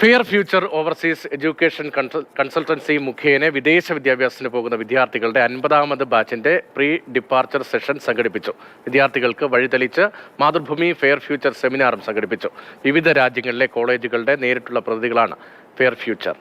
Fair future overseas education consultancy മുഖേന വിദേശ വിദ്യാഭ്യാസത്തിന് പോകുന്ന വിദ്യാർത്ഥികളുടെ അൻപതാമത് ബാച്ചിന്റെ പ്രീ ഡിപ്പാർച്ചർ സെഷൻ സംഘടിപ്പിച്ചു. വിദ്യാർത്ഥികൾക്ക് വഴിതെളിച്ച് മാതൃഭൂമി ഫെയർ ഫ്യൂച്ചർ സെമിനാറും സംഘടിപ്പിച്ചു. വിവിധ രാജ്യങ്ങളിലെ കോളേജുകളുടെ നേരിട്ടുള്ള പ്രതിനിധികളാണ് ഫെയർ ഫ്യൂച്ചർ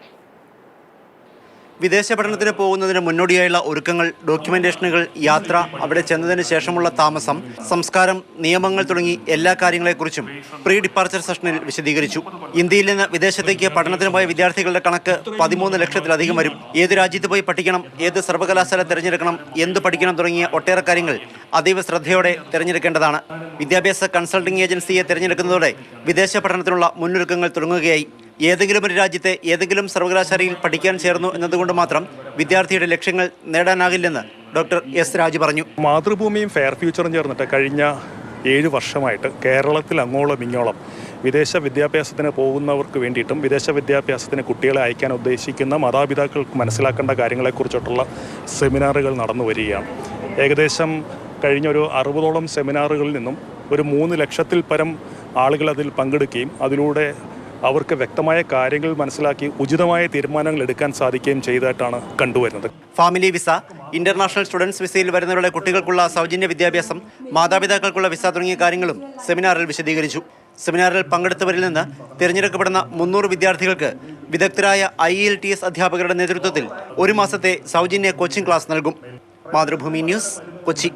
വിദേശ പഠനത്തിന് പോകുന്നതിന് മുന്നോടിയായുള്ള ഒരുക്കങ്ങൾ ഡോക്യുമെന്റേഷനുകൾ യാത്ര അവിടെ ചെന്നതിന് ശേഷമുള്ള താമസം സംസ്കാരം നിയമങ്ങൾ തുടങ്ങി എല്ലാ കാര്യങ്ങളെക്കുറിച്ചും പ്രീ ഡിപ്പാർച്ചർ സെഷനിൽ വിശദീകരിച്ചു. ഇന്ത്യയിൽ നിന്ന് വിദേശത്തേക്ക് പഠനത്തിന് പോയ വിദ്യാർത്ഥികളുടെ കണക്ക് പതിമൂന്ന് ലക്ഷത്തിലധികം വരും. ഏത് രാജ്യത്ത് പോയി പഠിക്കണം ഏത് സർവകലാശാല തിരഞ്ഞെടുക്കണം എന്ത് പഠിക്കണം തുടങ്ങിയ ഒട്ടേറെ കാര്യങ്ങൾ അതീവ ശ്രദ്ധയോടെ തിരഞ്ഞെടുക്കേണ്ടതാണ്. വിദ്യാഭ്യാസ കൺസൾട്ടിംഗ് ഏജൻസിയെ തിരഞ്ഞെടുക്കുന്നതോടെ വിദേശ പഠനത്തിനുള്ള മുന്നൊരുക്കങ്ങൾ തുടങ്ങുകയായി. ഏതെങ്കിലും ഒരു രാജ്യത്തെ ഏതെങ്കിലും സർവകലാശാലയിൽ പഠിക്കാൻ ചേർന്നു എന്നതുകൊണ്ട് മാത്രം വിദ്യാർത്ഥിയുടെ ലക്ഷ്യങ്ങൾ നേടാനാകില്ലെന്ന് ഡോക്ടർ എസ് രാജു പറഞ്ഞു. മാതൃഭൂമിയും ഫെയർ ഫ്യൂച്ചറും ചേർന്നിട്ട് കഴിഞ്ഞ ഏഴ് വർഷമായിട്ട് കേരളത്തിൽ അങ്ങോളം ഇങ്ങോളം വിദേശ വിദ്യാഭ്യാസത്തിന് പോകുന്നവർക്ക് വേണ്ടിയിട്ടും വിദേശ വിദ്യാഭ്യാസത്തിന് കുട്ടികളെ അയക്കാൻ ഉദ്ദേശിക്കുന്ന മാതാപിതാക്കൾക്ക് മനസ്സിലാക്കേണ്ട കാര്യങ്ങളെക്കുറിച്ചിട്ടുള്ള സെമിനാറുകൾ നടന്നു വരികയാണ്. ഏകദേശം കഴിഞ്ഞ കഴിഞ്ഞൊരു അറുപതോളം സെമിനാറുകളിൽ നിന്നും ഒരു മൂന്ന് ലക്ഷത്തിൽ പരം ആളുകൾ അതിൽ പങ്കെടുക്കുകയും അതിലൂടെ അവർക്ക് വ്യക്തമായ കാര്യങ്ങൾ മനസ്സിലാക്കി ഉചിതമായ തീരുമാനങ്ങൾ എടുക്കാൻ സാധിക്കുകയും ചെയ്തതായിട്ടാണ് കണ്ടുവരുന്നത്. ഫാമിലി വിസ ഇന്റർനാഷണൽ സ്റ്റുഡൻസ് വിസയിൽ വരുന്നവരുടെ കുട്ടികൾക്കുള്ള സൗജന്യ വിദ്യാഭ്യാസം മാതാപിതാക്കൾക്കുള്ള വിസ തുടങ്ങിയ കാര്യങ്ങളും സെമിനാറിൽ വിശദീകരിച്ചു. സെമിനാറിൽ പങ്കെടുത്തവരിൽ നിന്ന് തിരഞ്ഞെടുക്കപ്പെടുന്ന മുന്നൂറ് വിദ്യാർത്ഥികൾക്ക് വിദഗ്ധരായ ഐ എൽ ടി എസ് അധ്യാപകരുടെ നേതൃത്വത്തിൽ ഒരു മാസത്തെ സൗജന്യ കോച്ചിംഗ് ക്ലാസ് നൽകും. മാതൃഭൂമി ന്യൂസ് കൊച്ചി.